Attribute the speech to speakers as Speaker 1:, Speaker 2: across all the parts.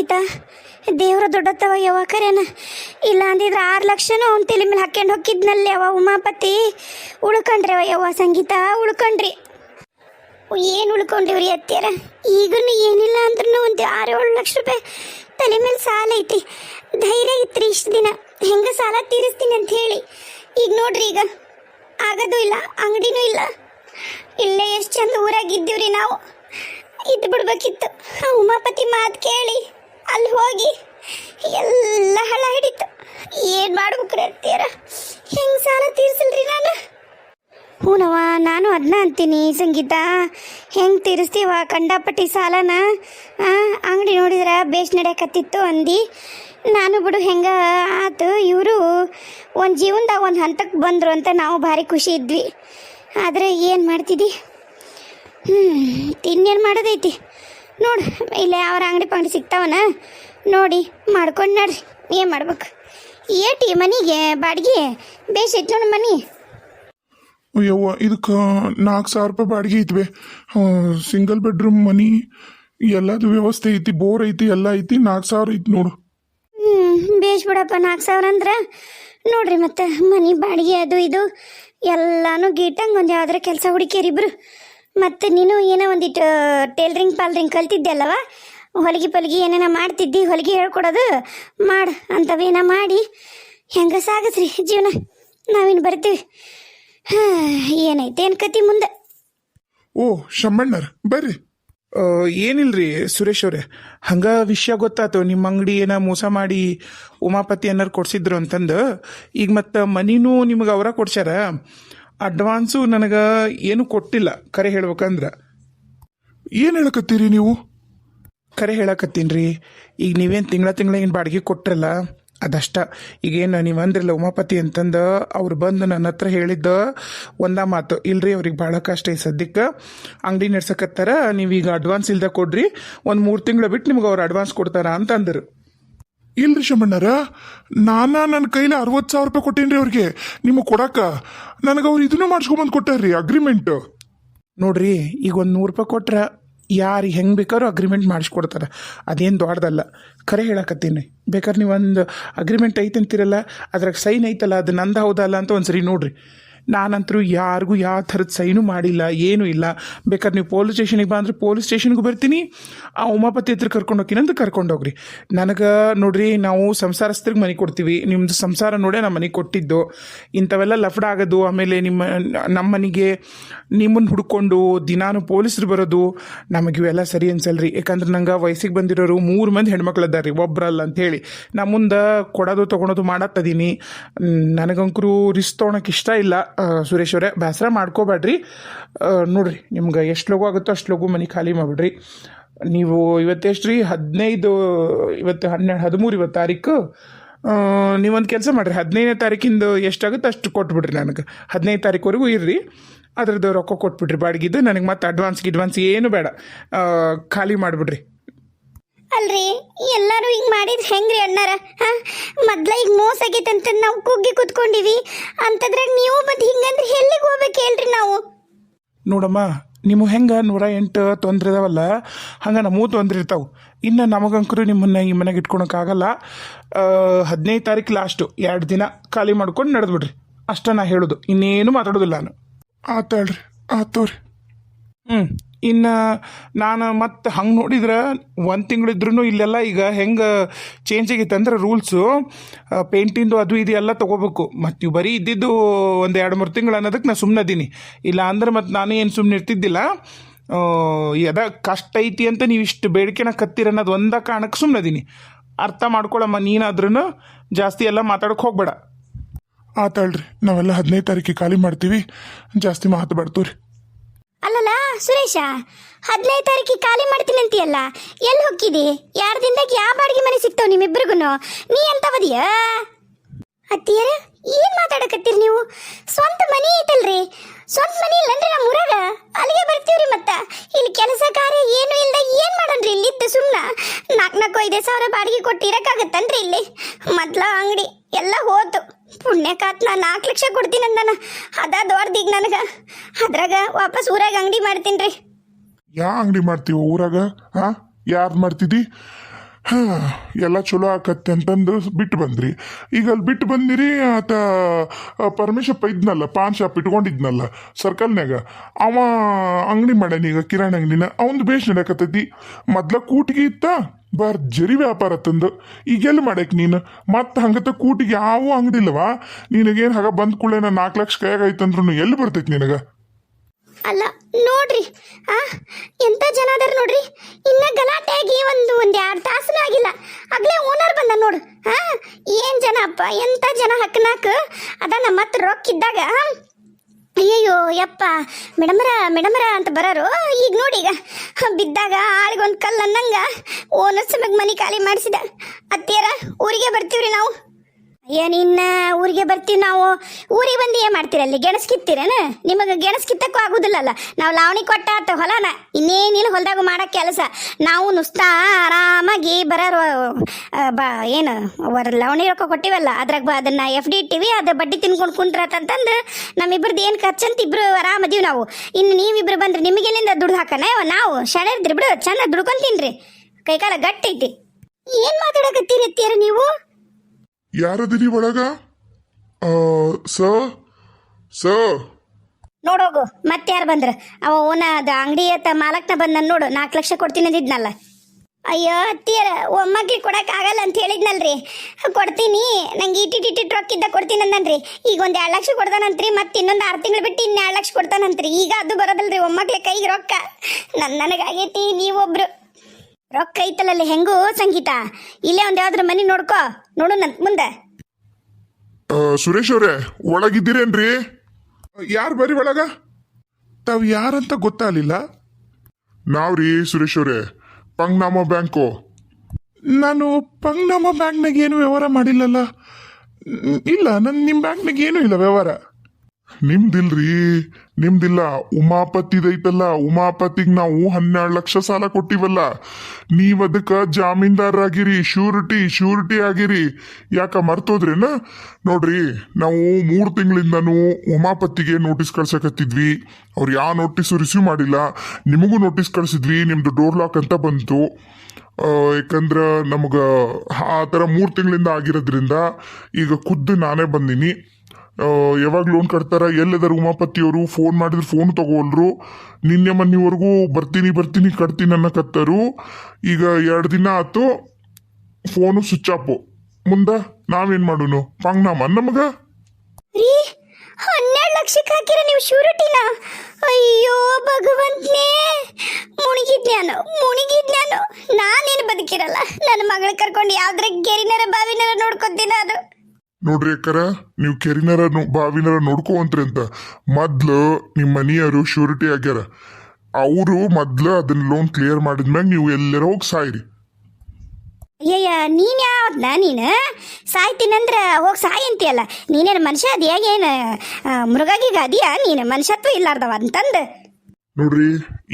Speaker 1: ಸಂಗೀತ ದೇವ್ರ ದೊಡ್ಡತ್ತವ ಯಾವ ಕರೆನ. ಇಲ್ಲ ಅಂದಿದ್ರೆ ಆರು ಲಕ್ಷನೂ ಅವ್ನ ತಲೆ ಮೇಲೆ ಹಾಕ್ಯಂಡು ಹೊಕ್ಕಿದ್ನಲ್ಲಿ ಅವ ಉಮಾಪತಿ. ಉಳ್ಕೊಂಡ್ರಿ ಅವ ಯಾವ ಸಂಗೀತ, ಉಳ್ಕೊಂಡ್ರಿ. ಏನು ಉಳ್ಕೊಂಡ್ರಿ ಅತ್ತಿಯರ? ಈಗನು ಏನಿಲ್ಲ ಅಂದ್ರೂ ಒಂದು ಆರು ಏಳು ಲಕ್ಷ ರೂಪಾಯಿ ತಲೆ ಮೇಲೆ ಸಾಲ ಐತಿ. ಧೈರ್ಯ ಇತ್ರಿ ಇಷ್ಟು ದಿನ. ಹೆಂಗೆ ಸಾಲ ತೀರಿಸ್ತೀನಿ ಅಂತ ಹೇಳಿ. ಈಗ ನೋಡ್ರಿ ಈಗ. ಆಗೋದು ಇಲ್ಲ, ಅಂಗಡಿನೂ ಇಲ್ಲ. ಇಲ್ಲೇ ಎಷ್ಟು ಚಂದ ಊರಾಗಿದ್ದೀವ್ರಿ ನಾವು. ಇದ್ದು ಬಿಡ್ಬೇಕಿತ್ತು. ಆ ಉಮಾಪತಿ ಮಾತು ಕೇಳಿ. ಅಲ್ಲಿ ಹೋಗಿ ಎಲ್ಲ ಹಳ ಹಿಡಿತು. ಏನು ಮಾಡ್ಬೇಕ್ರಿ ಅಂತೀರ ಹೆಂಗೆ ಸಾಲ ತೀರ್ಸಲ್ರಿ ನಾನು? ಹೂನವ್ವ, ನಾನು ಅದನ್ನ ಅಂತೀನಿ, ಸಂಗೀತ. ಹೆಂಗೆ ತೀರಿಸ್ತೀವ ಕಂಡಾಪಟ್ಟಿ ಸಾಲನ? ಅಂಗಡಿ ನೋಡಿದ್ರೆ ಬೇಷ್ ನಡೆಯಕತ್ತಿತ್ತು ಅಂದಿ. ನಾನು ಬಿಡು, ಹೆಂಗ ಆತು? ಇವರು ಒಂದು ಜೀವನದಾಗ ಒಂದು ಹಂತಕ್ಕೆ ಬಂದರು ಅಂತ ನಾವು ಭಾರಿ ಖುಷಿ ಇದ್ವಿ. ಆದರೆ ಏನು ಮಾಡ್ತಿದ್ದಿ ಹ್ಞೂ ಇನ್ನೇನು ಮಾಡೋದೈತಿ? ನೋಡು ಇಲ್ಲ ಅವ್ರ ಅಂಗಡಿ ಪಂಗಡಿ ಸಿಗ್ತಾವನ? ನೋಡಿ ಮಾಡ್ಕೊಂಡು ನಡ್ರಿ. ಏನು ಮಾಡ್ಬೇಕು? ಏಟಿ ಮನೆಗೆ ಬಾಡಿಗೆ ಬೇಸ್ ಐತಿ ನೋಡು ಮನೆ.
Speaker 2: ಯವ್ವ ಇದಕ್ಕೆ ನಾಲ್ಕು ಸಾವಿರ ರೂಪಾಯಿ ಬಾಡಿಗೆ ಐತಿವೆ. ಸಿಂಗಲ್ ಬೆಡ್ರೂಮ್ ಮನಿ ಎಲ್ಲದು ವ್ಯವಸ್ಥೆ ಐತಿ ಬೋರ್ ಐತಿ ಎಲ್ಲ ಐತಿ ನಾಲ್ಕು ಸಾವಿರ ಐತಿ ನೋಡು.
Speaker 1: ಹ್ಞೂ ಬೇಸ್ ಬಿಡಪ್ಪ ನಾಲ್ಕು ಸಾವಿರ ಅಂದ್ರೆ? ನೋಡ್ರಿ ಮತ್ತೆ ಮನೆ ಬಾಡಿಗೆ ಅದು ಇದು ಎಲ್ಲಾನು ಗೀಟಂಗೆ ಒಂದು ಯಾವ್ದಾರ ಕೆಲಸ ಹುಡುಕಿಯರಿಬ್ರು ಮತ್ತೆ ನೀನು ಏನೋ ಒಂದಿಟ್ಟು ಟೇಲ್ರಿಂಗ್ ಪಾಲ್ರಿಂಗ್ ಕಲ್ತಿದ್ದೆ ಹೊಲಿಗೆ ಪಲ್ಗಿ ಏನೇನ ಮಾಡ್ತಿದ್ದಿ, ಹೊಲಿಗೆ ಹೇಳ್ಕೊಡೋದು? ಮಾಡು ಅಂತವೇನ ಮಾಡಿ. ಹೆಂಗ ಸಾಗಸ್ರಿ ಜೀವನ? ನಾವೇನು ಬರ್ತೀವಿ. ಏನೈತೆ ಏನು ಕತಿ ಮುಂದೆ?
Speaker 2: ಓ, ಶಮ್ಮಣ್ಣರ್, ಬರ್ರಿ.
Speaker 3: ಏನಿಲ್ರಿ ಸುರೇಶ್ ಅವರೇ? ಹಂಗ ವಿಷಯ ಗೊತ್ತಾತು ನಿಮ್ಮ ಅಂಗಡಿ ಏನ ಮೋಸ ಮಾಡಿ ಉಮಾಪತಿ ಏನಾರು ಕೊಡ್ಸಿದ್ರು ಅಂತಂದು. ಈಗ ಮತ್ತು ಮನಿನೂ ನಿಮಗೆ ಅವರ ಕೊಡ್ಸ್ಯಾರ? ಅಡ್ವಾನ್ಸು ನನಗೆ ಏನು ಕೊಟ್ಟಿಲ್ಲ. ಕರೆ ಹೇಳ್ಬೇಕಂದ್ರ.
Speaker 2: ಏನು ಹೇಳಕತ್ತೀರಿ ನೀವು?
Speaker 3: ಕರೆ ಹೇಳಕತ್ತೀನಿ ರೀ ಈಗ ನೀವೇನು ತಿಂಗಳ ತಿಂಗಳ ಏನು ಬಾಡಿಗೆ ಕೊಟ್ರಲ್ಲ ಅದಷ್ಟ. ಈಗೇನು ನೀವು ಅಂದ್ರಲ್ಲ ಉಮಾಪತಿ ಅಂತಂದು ಅವ್ರು ಬಂದು ನನ್ನ ಹತ್ರ ಹೇಳಿದ್ದ ಒಂದ ಮಾತು ಇಲ್ರಿ ಅವ್ರಿಗೆ ಭಾಳ ಕಷ್ಟ ಈ ಸದ್ಯಕ್ಕೆ ಅಂಗಡಿ ನಡ್ಸಕತ್ತಾರ ನೀವೀಗ ಅಡ್ವಾನ್ಸ್ ಇಲ್ದ ಕೊಡ್ರಿ ಒಂದು ಮೂರು ತಿಂಗಳು ಬಿಟ್ಟು ನಿಮ್ಗೆ ಅವ್ರು ಅಡ್ವಾನ್ಸ್ ಕೊಡ್ತಾರ ಅಂತ ಅಂದರು.
Speaker 2: ಇಲ್ರಿ ಶಮ್ಮಣ್ಣರ ನಾನ ನನ್ನ ಕೈಲಿ ಅರವತ್ತು ಸಾವಿರ ರೂಪಾಯಿ ಕೊಟ್ಟೇನ್ರಿ ಅವ್ರಿಗೆ. ನಿಮಗೆ ಕೊಡಾಕ? ನನಗೆ ಅವ್ರು ಇದನ್ನು ಮಾಡಿಸ್ಕೊಂಬಂದು ಕೊಟ್ಟಾರ್ರಿ ಅಗ್ರಿಮೆಂಟ್
Speaker 3: ನೋಡ್ರಿ, ಈಗ ಒಂದು ನೂರು ರೂಪಾಯಿ ಕೊಟ್ರೆ ಯಾರಿಗೆ ಹೆಂಗೆ ಬೇಕಾದ್ರೂ ಅಗ್ರಿಮೆಂಟ್ ಮಾಡಿಸ್ಕೊಡ್ತಾರೆ. ಅದೇನು ದೊಡ್ಡದಲ್ಲ. ಖರೆ ಹೇಳಕತ್ತೀನಿ. ಬೇಕಾದ್ರೆ ನೀವು ಒಂದು ಅಗ್ರಿಮೆಂಟ್ ಐತೆ ಅಂತೀರಲ್ಲ ಅದ್ರಾಗ ಸೈನ್ ಐತಲ್ಲ, ಅದು ನಂದು ಹೌದಲ್ಲ ಅಂತ ಒಂದ್ಸರಿ ನೋಡ್ರಿ. ನಾನಂತರೂ ಯಾರಿಗೂ ಯಾವ ಥರದ ಸೈನು ಮಾಡಿಲ್ಲ, ಏನೂ ಇಲ್ಲ. ಬೇಕಾದ್ರೆ ನೀವು ಪೊಲೀಸ್ ಸ್ಟೇಷನಿಗೆ ಬಾ ಅಂದ್ರೆ ಪೊಲೀಸ್ ಸ್ಟೇಷನ್ಗೂ ಬರ್ತೀನಿ, ಆ ಉಮಾಪತಿ ಹತ್ರ ಕರ್ಕೊಂಡು ಹೋಗ್ತೀನಿ ಅಂತ ಕರ್ಕೊಂಡು ಹೋಗ್ರಿ. ನನಗೆ ನೋಡ್ರಿ, ನಾವು ಸಂಸಾರಸ್ಥರಿಗೆ ಮನೆ ಕೊಡ್ತೀವಿ. ನಿಮ್ಮದು ಸಂಸಾರ ನೋಡೇ ನಮ್ಮ ಮನೆಗೆ ಕೊಟ್ಟಿದ್ದು. ಇಂಥವೆಲ್ಲ ಲಫಡ ಆಗೋದು, ಆಮೇಲೆ ನಿಮ್ಮ ನಮ್ಮ ಮನೆಗೆ ನಿಮ್ಮನ್ನು ಹುಡ್ಕೊಂಡು ದಿನಾನು ಪೊಲೀಸರು ಬರೋದು, ನಮಗೆ ಇವೆಲ್ಲ ಸರಿ ಅನ್ಸಲ್ರಿ. ಯಾಕಂದ್ರೆ ನಂಗೆ ವಯಸ್ಸಿಗೆ ಬಂದಿರೋರು ಮೂರು ಮಂದಿ ಹೆಣ್ಮಕ್ಳು ಅದಾರ ರೀ ಒಬ್ರಲ್ಲ ಅಂತ ಹೇಳಿ. ನಾ ಮುಂದೆ ಕೊಡೋದು, ತೊಗೊಳೋದು ಮಾಡತ್ತದೀನಿ ನನಗಂಕರು ರಿಸ್ಕ್ ತೊಗೊಳಕ್ಕೆ ಇಷ್ಟ ಇಲ್ಲ. ಸುರೇಶ್ ಅವರೇ, ಬೇಸರ ಮಾಡ್ಕೋಬೇಡ್ರಿ. ನೋಡ್ರಿ, ನಿಮ್ಗೆ ಎಷ್ಟು ಲಗು ಆಗುತ್ತೋ ಅಷ್ಟು ಲಗು ಮನೆ ಖಾಲಿ ಮಾಡಿಬಿಡ್ರಿ. ನೀವು ಇವತ್ತೆಷ್ಟು ರೀ ಹದಿನೈದು, ಇವತ್ತು ಹನ್ನೆರಡು, ಹದಿಮೂರು ಇವತ್ತು ತಾರೀಕು. ನೀವೊಂದು ಕೆಲಸ ಮಾಡಿರಿ. ಹದಿನೈದನೇ ತಾರೀಕಿಂದು ಎಷ್ಟಾಗುತ್ತೆ ಅಷ್ಟು ಕೊಟ್ಬಿಡ್ರಿ ನನಗೆ. ಹದಿನೈದು ತಾರೀಕುವರೆಗೂ ಇರ್ರಿ. ಅದ್ರದ್ದು ರೊಕ್ಕ ಕೊಟ್ಬಿಡ್ರಿ. ಬಾಡಿಗೆದು ನನಗೆ ಮತ್ತೆ ಅಡ್ವಾನ್ಸ್ ಗಿಡ್ವಾನ್ಸ್ ಏನು ಬೇಡ. ಖಾಲಿ ಮಾಡಿಬಿಡ್ರಿ.
Speaker 1: ಅಲ್ರಿ, ಎಲ್ಲರೂ ಹಿಂಗೆ ಮಾಡಿದ್ರೆ ಹೆಂಗ್ರಿ ಅಣ್ಣಾರ? ಹಾಂ? ಮೊದ್ಲ ಈಗ ಮೋಸ ಆಗೈತೆ ಅಂತ ನಾವು ಕುಗ್ಗಿ ಕುತ್ಕೊಂಡಿವಿ. ಅಂತದ್ರಾಗ ನೀವು ಮತ್ತೆ ಹಿಂಗಂದ್ರೆ ಎಲ್ಲಿಗೆ ಹೋಗ್ಬೇಕು ಹೇಳ್ರಿ ನಾವು?
Speaker 3: ನೋಡಮ್ಮ ನಿಮ್ಮ ಹೆಂಗೆ ನೂರ ಎಂಟು ತೊಂದ್ರೆ ಇದಾವಲ್ಲ ಹಂಗೆ ನಮಗೂ ತೊಂದರೆ ಇರ್ತಾವೆ. ಇನ್ನು ನಮಗಂಕರು ನಿಮ್ಮನ್ನ ಈ ಮನೆಗೆ ಇಟ್ಕೊಳಕ್ಕಾಗಲ್ಲ ಹದಿನೈದು ತಾರೀಕು ಲಾಸ್ಟು ಎರಡು ದಿನ ಖಾಲಿ ಮಾಡ್ಕೊಂಡು ನಡೆದ್ಬಿಡ್ರಿ. ಅಷ್ಟ ನಾ ಹೇಳೋದು ಇನ್ನೇನು ಮಾತಾಡೋದಿಲ್ಲ ನಾನು.
Speaker 2: ಆತಾಳ್ರಿ ಆತೋರಿ
Speaker 3: ಹ್ಞೂ ಇನ್ನು ನಾನು ಮತ್ತೆ ಹಂಗೆ ನೋಡಿದ್ರೆ ಒಂದು ತಿಂಗಳಿದ್ರೂ ಇಲ್ಲೆಲ್ಲ ಈಗ ಹೆಂಗೆ ಚೇಂಜ್ ಆಗೈತೆ ಅಂದ್ರೆ ರೂಲ್ಸು ಪೇಂಟಿಂದು ಅದು ಇದು ಎಲ್ಲ ತೊಗೋಬೇಕು. ಮತ್ತು ಇವು ಬರೀ ಇದ್ದಿದ್ದು ಒಂದು ಎರಡು ಮೂರು ತಿಂಗಳು ಅನ್ನೋದಕ್ಕೆ ನಾನು ಸುಮ್ಮನೆ ಅದೀನಿ ಇಲ್ಲ ಅಂದ್ರೆ ಮತ್ತು ನಾನು ಏನು ಸುಮ್ಮನೆ ಇರ್ತಿದ್ದಿಲ್ಲ. ಎದ ಕಷ್ಟ ಐತಿ ಅಂತ ನೀವು ಇಷ್ಟು ಬೇಡಿಕೆನ ಕತ್ತೀರ ಅನ್ನೋದು ಒಂದ ಕಾರಣಕ್ಕೆ ಸುಮ್ಮನೆ ಅದೀನಿ ಅರ್ಥ ಮಾಡ್ಕೊಳಮ್ಮ ನೀನಾದ್ರೂ ಜಾಸ್ತಿ ಎಲ್ಲ ಮಾತಾಡೋಕೆ ಹೋಗ್ಬೇಡ.
Speaker 2: ಆತಾಳ್ರಿ ನಾವೆಲ್ಲ ಹದಿನೈದು ತಾರೀಕಿಗೆ ಖಾಲಿ ಮಾಡ್ತೀವಿ. ಜಾಸ್ತಿ ಮಾತು ಬರ್ತೀವ್ರಿ
Speaker 1: ಅಲ್ಲಲ್ಲ, ಸುರೇಶ, ಹದಿನೈದು ತಾರೀಕಿಗೆ ಖಾಲಿ ಮಾಡ್ತೀನಿ ಅಂತೀಯಲ್ಲ, ಎಲ್ಲಿ ಹೊಕ್ಕಿದಿ ಎರಡು ದಿನದಾಗ ಯಾವ ಬಾಡಿಗೆ ಮನೆ ಸಿಗ್ತಾವ ನಿಮ್ಮಿಬ್ರಿಗೂ ನೀ ಎಂತವದಿಯ ಅತ್ತಿಯರ, ಏನ್ ಮಾತಾಡಕತ್ತೀರಿ ನೀವು? ಸ್ವಂತ ಮನಿ ಐತಲ್ರಿ. ಸ್ವಂತ ಮನಿ ಇಲ್ಲಂದ್ರೆ ನಮ್ಮ ಊರಾಗ ಅಲ್ಲಿಗೆ ಬರ್ತೀವ್ರಿ ಮತ್ತ. ಇಲ್ಲಿ ಕೆಲಸ ಕಾರ್ಯ ಏನು ಇಲ್ದ ಏನ್ ಮಾಡನ್ರಿ ಇಲ್ಲಿದ್ದ ಸುಮ್ನ? ನಾಲ್ಕು ನಾಲ್ಕು ಐದೇ ಸಾವಿರ ಬಾಡಿಗೆ ಕೊಟ್ಟು ಇರಕ್ಕಾಗತ್ತನ್ರಿ ಇಲ್ಲಿ. ಮೊದ್ಲ ಅಂಗಡಿ. ಪುಣ್ಯಕಾತ್ ನಾ ನಾಲ್ಕು ಲಕ್ಷ ಕೊಡ್ತೀನಿ ಅಂದನ. ಅದ ದೊಡ್ಡದೀಗ ನನಗ. ಅದ್ರಾಗ ವಾಪಸ್ ಊರಾಗ ಅಂಗಡಿ ಮಾಡ್ತೀನಿ ರೀ.
Speaker 2: ಯಾ ಅಂಗಡಿ ಮಾಡ್ತೀವ ಊರಾಗ? ಹಾ ಯಾರ್ದು ಮಾಡ್ತಿದ್ದಿ ಹಾ, ಎಲ್ಲ ಚಲೋ ಆಕತ್ತೆ ಅಂತಂದು ಬಿಟ್ಟು ಬಂದ್ರಿ. ಈಗ ಅಲ್ಲಿ ಬಿಟ್ಟು ಬಂದಿರಿ, ಆತ ಪರಮೇಶಪ್ಪ ಇದ್ನಲ್ಲ, ಪಾನ್ ಶಾಪ್ ಇಟ್ಕೊಂಡಿದ್ನಲ್ಲ ಸರ್ಕಲ್ನ್ಯಾಗ ಅವ ಅಂಗಡಿ ಮಾಡ್ಯಾನ ಈಗ, ಕಿರಾಣಿ ಅಂಗಡಿನ. ಅವಂದು ಬೇಷ್ ನಡೆಯಕತ್ತೈತಿ. ಮೊದ್ಲ ಕೂಟಿಗೆ ಇತ್ತ ಭರ್ಜರಿ ವ್ಯಾಪಾರ ತಂದು. ಈಗೆಲ್ಲಿ ಮಾಡಕ್ ನೀನು? ಮತ್ತೆ ಹಂಗತ್ತ ಕೂಟಿಗೆ ಯಾವ ಅಂಗಡಿ ಇಲ್ಲವಾ ನಿನಗೇನು ಹಾಗ ಬಂದ ಕೂಡಲೇ ನಾಲ್ಕು ಲಕ್ಷ ಕೈಯಾಗ ಐತಂದ್ರೂ ಎಲ್ಲಿ ಬರ್ತೈತಿ ನಿನಗ?
Speaker 1: ಅಲ್ಲ, ನೋಡ್ರಿ. ಆ, ಎಂತ ಜನ ಅದಾರ ನೋಡ್ರಿ? ಇನ್ನ ಗಲಾಟೆ ಆಗಿ ಒಂದು ಒಂದ್ ಎರಡು ತಾಸನ ಆಗಿಲ್ಲ. ಅಗ್ಲೇ ಓನರ್ ಬಂದ ನೋಡು. ಹಾ ಏನ್ ಜನ ಅಪ್ಪ, ಎಂತ ಜನ ಹಕ್ಕನಾಕ ಅದ ನಮ್ಮ ಹತ್ರ ರೊಕ್ಕ ಇದ್ದಾಗ ಅಯ್ಯಯ್ಯೋ, ಯಪ್ಪ. ಮೇಡಮರ ಮೇಡಮರ ಅಂತ ಬರೋರು. ಈಗ ನೋಡಿ ಈಗ. ಬಿದ್ದಾಗ ಆಳಿಗೊಂದು ಕಲ್ಲು ಅನ್ನಂಗ ಓನರ್ ಸಮಗ್ ಮನೆ ಖಾಲಿ ಮಾಡಿಸಿದ. ಅತ್ತಿಯರ, ಊರಿಗೆ ಬರ್ತೀವ್ರಿ ನಾವು. ನಿನ್ನ ಊರಿಗೆ ಬರ್ತೀವಿ ನಾವು? ಊರಿಗೆ ಬಂದು ಏನು ಮಾಡ್ತೀರ ಅಲ್ಲಿ? ಗೆಣಸ್ ಕಿತ್ತೀರೇನ? ನಿಮಗೆ ಗೆಣಸ್ ಕಿತ್ತಕ್ಕೂ ಆಗುದಿಲ್ಲಲ್ಲ ನಾವು ಲಾವಣಿ ಕೊಟ್ಟ ಆತ ಹೊಲನ. ಇನ್ನೇನಿಲ್ಲ ಹೊಲದಾಗ ಮಾಡೋ ಕೆಲಸ. ನಾವು ನುಸ್ತಾ ಆರಾಮಾಗಿ ಬರೋರು ಆ, ಬಾ ಏನು ಅವರ ಲಾವಣಿ ರೊಕ್ಕ ಕೊಟ್ಟಿವಲ್ಲ ಅದ್ರಾಗ ಬ ಅದನ್ನ ಎಫ್ ಡಿ ಇಟ್ಟಿವಿ ಅದು ಬಡ್ಡಿ ತಿನ್ಕೊಂಡು ಕುಂಟ್ರತಂತಂದು ನಮ್ಮಿಬ್ರದ್ದು ಏನು ಖರ್ಚಂತ ಇಬ್ರು ಆರಾಮದೀವಿ ನಾವು. ಇನ್ನು ನೀವಿಬ್ರು ಬಂದ್ರೆ ನಿಮಗೆಲ್ಲಿಂದ ದುಡ್ಡು ಹಾಕೋಣ ನಾವು ಶಣರ್ದ್ರಿ ಬಿಡು ಚೆಂದ ದುಡ್ಕೊಂತೀನ್ರಿ ಕೈಕಾಲ ಗಟ್ಟೈತಿ ಏನು ಮಾತಾಡಕತ್ತೀರಿ ನೀವು?
Speaker 2: ಯಾರದಿರಿ ಒಳಗ?
Speaker 1: ನೋಡೋಗು ಮತ್ತೆ ಯಾರು ಬಂದ್ರ. ಅವ ಓನ ಅದ ಅಂಗಡಿ ಅತ್ತ ಮಾಲಕ್ನ ಬಂದ ನೋಡು, ನಾಲ್ಕು ಲಕ್ಷ ಕೊಡ್ತೀನಿ ಅಂದಿದ್ನಲ್ಲ. ಅಯ್ಯೋ, ಅತ್ತಿಯರ ಒಮ್ಮಕ್ಳಿಗೆ ಕೊಡಕ್ ಆಗಲ್ಲ ಅಂತ ಹೇಳಿದ್ನಲ್ರಿ. ಕೊಡ್ತೀನಿ, ನಂಗೆ ಟ್ರಕ್ ಇದ್ದ ಕೊಡ್ತೀನಿ ಅಂದನ್ರಿ. ಈಗ ಒಂದ್ ಎರಡು ಲಕ್ಷ ಕೊಡ್ತಾನಂತ್ರಿ ಮತ್ತೆ ಇನ್ನೊಂದು ಆರು ತಿಂಗಳು ಬಿಟ್ಟು ಇನ್ನು ಎರಡು ಲಕ್ಷ ಕೊಡ್ತಾನಂತ್ರಿ. ಈಗ ಅದು ಬರೋದಲ್ರಿ ಒಮ್ಮಗ್ಲೆ ಕೈಗೆ ರೊಕ್ಕ. ನನ್ ನನಗಾಗೈತಿ, ನೀವೊಬ್ರು. ರೊಕ್ಕ ಐತಲ್ಲ ಹೆಂಗೂ ಸಂಗೀತ. ಇಲ್ಲೇ ಒಂದ್ ಯಾವ್ದ್ರ ಮನಿ ನೋಡ್ಕೋ. ನೋಡು ನನ್ ಮುಂದೆ.
Speaker 2: ಆ, ಸುರೇಶ್ ಅವ್ರೆ ಒಳಗಿದ್ದೀರೇನ್ರಿ? ಯಾರು ಬರ್ರಿ ಒಳಗ? ತಾವ್ ಯಾರಂತ ಗೊತ್ತಾಗಲಿಲ್ಲ ನಾವ್ರಿ ಸುರೇಶ್ ಅವ್ರೆ ಪಂಗ್ನಾಮ ಬ್ಯಾಂಕು. ನಾನು ಪಂಗ್ನಾಮ ಬ್ಯಾಂಕ್ನಾಗ ಏನು ವ್ಯವಹಾರ ಮಾಡಿಲ್ಲಲ್ಲ? ನ್- ಇಲ್ಲ ನನ್ ನಿಮ್ ಬ್ಯಾಂಕ್ನಾಗ ಏನೂ ಇಲ್ಲ ವ್ಯವಹಾರ? ನಿಮ್ದಿಲ್ರಿ? ನಿಮ್ದಿಲ್ಲ. ಉಮಾಪತಿದೈತಲ್ಲ ಉಮಾಪತಿಗ್ ನಾವು ಹನ್ನೆರಡು ಲಕ್ಷ ಸಾಲ ಕೊಟ್ಟಿವಲ್ಲ. ನೀವ್ ಅದಕ್ಕ ಜಾಮೀನ್ದಾರರಾಗಿರಿ ಶ್ಯೂರಿಟಿ ಶ್ಯೂರಿಟಿ ಆಗಿರಿ. ಯಾಕ ಮರ್ತೋದ್ರೇನ? ನೋಡ್ರಿ, ನಾವು ಮೂರು ತಿಂಗಳಿಂದನೂ ಉಮಾಪತಿಗೆ ನೋಟಿಸ್ ಕಳ್ಸಕತ್ತಿದ್ವಿ. ಅವ್ರು ಯಾವ ನೋಟಿಸು ರಿಸೀವ್ ಮಾಡಿಲ್ಲ, ನಿಮಗೂ ನೋಟಿಸ್ ಕಳ್ಸಿದ್ವಿ, ನಿಮ್ದು ಡೋರ್ ಲಾಕ್ ಅಂತ ಬಂತು. ಯಾಕಂದ್ರೆ ನಮಗ ಆ ಥರ ಮೂರು ತಿಂಗಳಿಂದ ಆಗಿರೋದ್ರಿಂದ ಈಗ ಖುದ್ದು ನಾನೇ ಬಂದೀನಿ. ಯಾವಾಗ ಲೋನ್ ಕಟ್ತಾರ, ಎಲ್ಲದರ ಉಮಾಪತಿಯವರು? ಫೋನ್ ಮಾಡಿದ್ರೆ ಫೋನ್ ತಗೋಲ್ರು ನಿನ್ನೆ ಮೊನ್ನೆವರೆಗೂ ಬರ್ತೀನಿ ಬರ್ತೀನಿ, ಕಟ್ತೀನಿ ಅನ್ನಕತ್ತರು ಈಗ ಎರಡು ದಿನ ಆತು ಫೋನು ಸ್ವಿಚ್ ಆಫು ಮುಂದ ನಾವೇನ್ ಮಾಡೋನು? ಪಂಗ್ನಾಮ ನಮಗ?
Speaker 1: ರೀ, ಹನ್ನೆರಡು ಲಕ್ಷಕ್ಕೆ ಹಾಕಿರ ನೀವು ಶೂರಿಟಿನ? ಅಯ್ಯೋ, ಭಗವಂತನೇ! ಮುಳುಗಿದ್ನ್ಯಾನು ನಾನು ನಾನೇನು ಬದುಕಿರಲ್ಲ? ನನ್ನ ಮಗಳ ಕರ್ಕೊಂಡು ಯಾವ್ದ್ರ ಗೆರಿನರ ಬಾವಿನರ ನೋಡ್ಕೊತೀನಿ ನಾನು.
Speaker 2: ನೋಡ್ರಿ ಅಕ್ಕರ ನೀವು ಕೆರಿನರ ಬಾವಿನರ ನೋಡ್ಕೊಂತ್ರಿ ಅಂತ. ಮೊದ್ಲು ನಿಮ್ಮ ಮನೆಯವರು ಶ್ಯೂರಿಟಿ ಆಗ್ಯಾರ. ಅವರು ಮೊದ್ಲು ಅದನ್ನ ಲೋನ್ ಕ್ಲಿಯರ್ ಮಾಡಿದ್ಮ್ಯಾಗ ನೀವು ಎಲ್ಲರ ಹೋಗಿ ಸಾಯ್ರಿ.
Speaker 1: ಅಯ್ಯಯ್ಯ ನೀನ್ ಯಾವ್ದನ ನೀನು? ಸಾಯ್ತೀನಂದ್ರ ಹೋಗಿ ಸಾಯಿ ಅಂತೀಯಲ್ಲ. ನೀನೇನು ಮನುಷ್ಯ ಅದಿಯಾ ಏನು ಮೃಗಗೀಗ ಅದಿಯಾ? ನೀನು ಮನುಷ್ಯತ್ವ ಇಲ್ಲಾರ್ದವ ಅಂತಂದು.
Speaker 2: ನೋಡ್ರಿ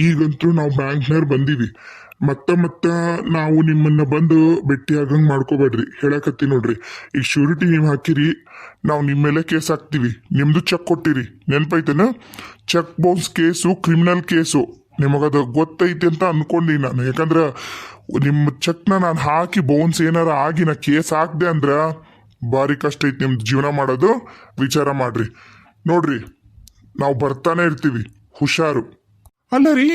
Speaker 2: ಈಗಂತೂ ನಾವು ಬ್ಯಾಂಕ್ನವ್ರು ಬಂದೀವಿ. ಮತ್ತ ಮತ್ತ ನಾವು ನಿಮ್ಮನ್ನ ಬಂದು ಭೇಟಿ ಆಗಂಗ್ ಮಾಡ್ಕೋಬೇಡ್ರಿ. ಹೇಳಕತ್ತಿ ನೋಡ್ರಿ. ಈ ಶ್ಯೂರಿಟಿ ನೀವು ಹಾಕಿರಿ? ನಾವು ನಿಮ್ಮ ಮೇಲೆ ಕೇಸ್ ಹಾಕ್ತೀವಿ. ನಿಮ್ದು ಚೆಕ್ ಕೊಟ್ಟಿರಿ. ನೆನ್ಪೈತೇನ? Check bounce case criminal case. ನಿಮಗದು ಗೊತ್ತೈತಿ ಅಂತ ಅನ್ಕೊಂಡಿ ನಾನು. ಯಾಕಂದ್ರ ನಿಮ್ಮ ಚೆಕ್ನ ನಾನು ಹಾಕಿ ಬೌನ್ಸ್ ಏನಾರ ಆಗಿ ನಾ ಕೇಸ್ ಹಾಕ್ದೆ ಅಂದ್ರ ಭಾರಿ ಕಷ್ಟ ಐತಿ ನಿಮ್ದು ಜೀವನ ಮಾಡೋದು. ವಿಚಾರ ಮಾಡ್ರಿ. ನೋಡ್ರಿ, ನಾವು ಬರ್ತಾನೆ ಇರ್ತೀವಿ. ಹುಷಾರು. ಅಲ್ಲ ರೀ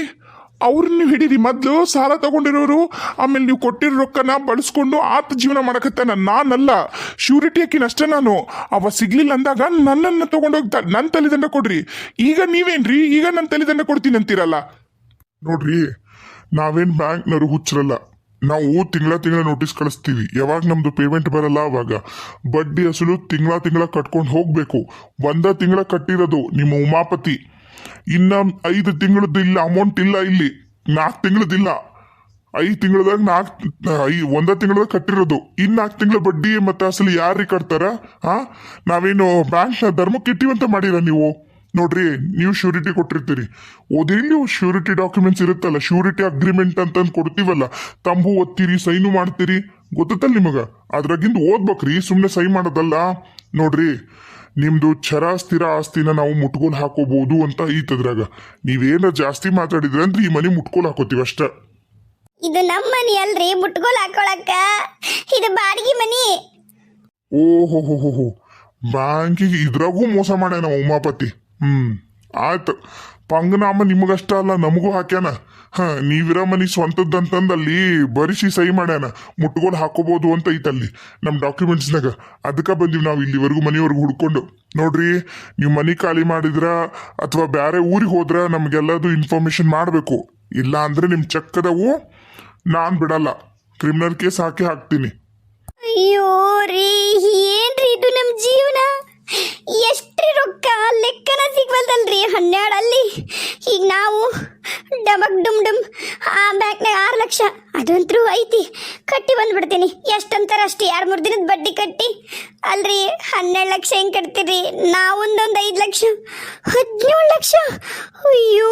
Speaker 2: ಅವ್ರನ್ನ ನೀವು ಹಿಡೀರಿ. ಮೊದಲು ಸಾಲ ತಗೊಂಡಿರೋರು, ಆಮೇಲೆ ನೀವು ಕೊಟ್ಟಿರೋ ರೊಕ್ಕನ ಬಳಸ್ಕೊಂಡು ಆತ ಜೀವನ ಮಾಡಕತ್ತಾನ ನಾನಲ್ಲ. ಶ್ಯೂರಿಟಿ ಹಾಕಿನ ಅಷ್ಟೇ ನಾನು. ಅವ ಸಿಗ್ಲಿಲ್ಲ ಅಂದಾಗ ನನ್ನನ್ನು ತಗೊಂಡೋಗ್ತಾ ನನ್ನ ತಲೆದಂಡ ಕೊಡ್ರಿ. ಈಗ ನೀವೇನ್ರಿ? ಈಗ ನನ್ನ ತಲೆದಂಡ ಕೊಡ್ತೀನಿ ಅಂತೀರಲ್ಲ. ನೋಡ್ರಿ, ನಾವೇನು ಬ್ಯಾಂಕ್ನವರು ಹುಚ್ಚರಲ್ಲ. ನಾವು ತಿಂಗಳ ತಿಂಗಳ ನೋಟಿಸ್ ಕಳಿಸ್ತೀವಿ. ಯಾವಾಗ ನಮ್ದು ಪೇಮೆಂಟ್ ಬರಲ್ಲ ಅವಾಗ. ಬಡ್ಡಿ ಅಸಲು ತಿಂಗಳ ತಿಂಗಳ ಕಟ್ಕೊಂಡು ಹೋಗ್ಬೇಕು. ಒಂದ ತಿಂಗಳ ಕಟ್ಟಿರೋದು ನಿಮ್ಮ ಉಮಾಪತಿ. ಇನ್ನ ಐದು ತಿಂಗಳದ್ದು ಇಲ್ಲ ಅಮೌಂಟ್ ಇಲ್ಲ ಇಲ್ಲಿ. ನಾಲ್ಕು ತಿಂಗಳದಿಲ್ಲ ಐದು ತಿಂಗಳದಾಗ ನಾಲ್ಕು, ಐ, ಒಂದ ಕಟ್ಟಿರೋದು. ಇನ್ ನಾಲ್ಕು ತಿಂಗಳ ಬಡ್ಡಿ ಮತ್ತೆ ಅಸಲು ಯಾರಿಗೆ ಕಟ್ತಾರ? ಹಾ ನಾವೇನು ಬ್ಯಾಂಕ್ನ ಧರ್ಮಕ್ಕೆ ಇಟ್ಟಿವಂತ ಮಾಡಿರ ನೀವು? ನೋಡ್ರಿ, ನೀವು ಶ್ಯೂರಿಟಿ ಕೊಟ್ಟಿರ್ತೀರಿ. ಓದಿರಿ ನೀವು ಶ್ಯೂರಿಟಿ ಡಾಕ್ಯುಮೆಂಟ್ಸ್ ಇರುತ್ತಲ್ಲ ಶ್ಯೂರಿಟಿ ಅಗ್ರಿಮೆಂಟ್ ಅಂತಂದು ಕೊಡ್ತೀವಲ್ಲ. ತಂಬು ಓದ್ತೀರಿ ಸೈನು ಮಾಡ್ತೀರಿ. ಗೊತ್ತಲ್ಲ ನಿಮಗ? ಅದ್ರಾಗಿಂದ ಓದ್ಬೇಕ್ರಿ ಸುಮ್ಮನೆ ಸೈನ್ ಮಾಡೋದಲ್ಲ. ನೋಡ್ರಿ ನಿಮ್ದು ಚರ ಸ್ಥಿರ ಆಸ್ತಿನ ನಾವು ಮುಟ್ಕೊಂಡು ಹಾಕೋಬಹುದು ಅಂತ ಐತದ್ರಾಗ ನೀವೇನ ಜಾಸ್ತಿ ಮಾತಾಡಿದ್ರೆ ಅಂದ್ರೆ ಈ ಮನೆ ಮುಟ್ಕೊಂಡು ಹಾಕೋತೀವಿ ಅಷ್ಟ.
Speaker 1: ಇದು ನಮ್ಮ ಮನಿ ಅಲ್ರಿ ಮುಟ್ಗೋಲ್ ಹಾಕೊಳಕ. ಇದು ಬಾಡಿಗೆ ಮನಿ.
Speaker 2: ಓಹೋ ಹೋ ಹೋ ಹೋ ಬ್ಯಾಂಕಿಗೆ ಇದ್ರಾಗೂ ಮೋಸ ಮಾಡ್ಯಾನ ಉಮಾಪತಿ. ಹ್ಮ್ ಆಯ್ತು. ಪಂಗನಾಮ ನಿಮಗಷ್ಟ ಅಲ್ಲ, ನಮಗೂ ಹಾಕ್ಯಾನ. ಹ, ನೀವಿರ ಮನಿ ಸ್ವಂತದ್ದಂತಂದು ಅಲ್ಲಿ ಬರಿಸಿ ಸಹಿ ಮಾಡ್ಯಾನ. ಮುಟ್ಟುಗೋಲು ಹಾಕೋಬಹುದು ಅಂತ ಐತಲ್ಲಿ ನಮ್ಮ ಡಾಕ್ಯುಮೆಂಟ್ಸ್ನಾಗ ಅದಕ್ಕೆ ಬಂದೀವಿ ನಾವು ಇಲ್ಲಿವರೆಗೂ ಮನೆವರೆಗೂ ಹುಡ್ಕೊಂಡು. ನೋಡ್ರಿ, ನೀವು ಮನಿ ಖಾಲಿ ಮಾಡಿದ್ರ ಅಥವಾ ಬೇರೆ ಊರಿಗೆ ಹೋದ್ರ ನಮಗೆಲ್ಲದು ಇನ್ಫಾರ್ಮೇಶನ್ ಮಾಡಬೇಕು. ಇಲ್ಲ ಅಂದ್ರೆ ನಿಮ್ ಚೆಕ್ಕದವು ನಾನು ಬಿಡಲ್ಲ. ಕ್ರಿಮಿನಲ್ ಕೇಸ್ ಹಾಕಿ ಹಾಕ್ತೀನಿ.
Speaker 1: ಅಯ್ಯೋ ರೀ, ಏನ್ರಿ ಇದು ನಮ್ಮ ಜೀವನ? ಎಷ್ಟ್ರಿ ರೊಕ್ಕ ಲೆಕ್ಕನ ಸಿಗ್ವಲ್ದಲ್ರಿ ಹನ್ನೆರಡಲ್ಲಿ. ಈಗ ನಾವು ಡಮಕ್ ಡುಮ್ ಡುಮ್ ಆ ಬ್ಯಾಂಕ್ನಾಗ ಆರು ಲಕ್ಷ. ಅದಂತರೂ ಐತಿ. ಕಟ್ಟಿ ಬಂದ್ಬಿಡ್ತೀನಿ. ಎಷ್ಟಂತಾರೆ ಅಷ್ಟು ಎರಡು ಮೂರು ದಿನದ ಬಡ್ಡಿ ಕಟ್ಟಿ. ಅಲ್ರಿ ಹನ್ನೆರಡು ಲಕ್ಷ ಹೆಂಗೆ ಕಟ್ತೀರಿ? ನಾವೊಂದೊಂದು ಐದು ಲಕ್ಷ. ಹದಿನೇಳು ಲಕ್ಷ. ಅಯ್ಯೋ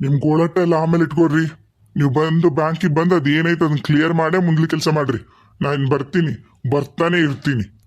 Speaker 2: ನಿಮ್ ಗೋಳಟ್ಟ ಎಲ್ಲ ಆಮೇಲೆ ಇಟ್ಕೊಡ್ರಿ. ನೀವು ಬಂದು ಬ್ಯಾಂಕಿಗೆ ಬಂದು ಅದೇನೈತೆ ಅದನ್ನ ಕ್ಲಿಯರ್ ಮಾಡೇ ಮುಂದ್ಲಿ ಕೆಲಸ ಮಾಡ್ರಿ. ನಾನು ಬರ್ತೀನಿ, ಬರ್ತಾನೆ ಇರ್ತೀನಿ.